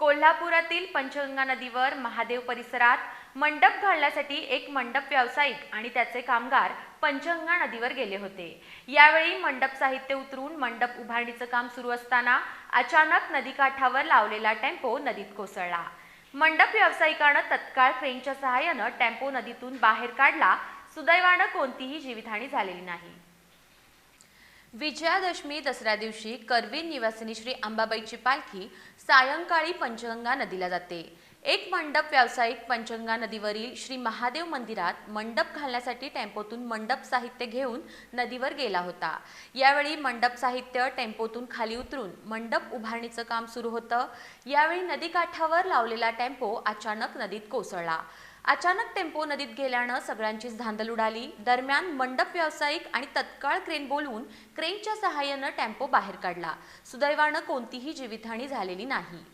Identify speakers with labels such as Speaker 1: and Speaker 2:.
Speaker 1: कोल्हापुरातील पंचगंगा नदीवर महादेव परिसरात मंडप घालण्यासाठी एक मंडप व्यावसायिक आणि त्याचे कामगार पंचगंगा नदीवर गेले होते. यावेळी मंडप साहित्य उतरून मंडप उभारणीचं काम सुरू असताना अचानक नदीकाठावर लावलेला टेम्पो नदीत कोसळला. मंडप व्यावसायिकानं तत्काळ क्रेनच्या सहाय्यानं टेम्पो नदीतून बाहेर काढला. सुदैवानं कोणतीही जीवितहानी झालेली नाही. विजयादशमी दसऱ्या दिवशी करवीर निवासिनी श्री अंबाबाईची पालखी सायंकाळी पंचगंगा नदीला जाते. एक मंडप व्यावसायिक पंचगंगा नदीवरील श्री महादेव मंदिरात मंडप घालण्यासाठी टेम्पोतून मंडप साहित्य घेऊन नदीवर गेला होता. यावेळी मंडप साहित्य टेम्पोतून खाली उतरून मंडप उभारणीचं काम सुरू होतं. यावेळी नदीकाठावर लावलेला टेम्पो अचानक नदीत कोसळला. अचानक टेम्पो नदीत गेल्यानं सगळ्यांचीच धांदल उडाली. दरम्यान मंडप व्यावसायिक आणि तत्काळ क्रेन बोलवून क्रेनच्या सहाय्यानं टेम्पो बाहेर काढला. सुदैवानं कोणतीही जीवितहानी झालेली नाही.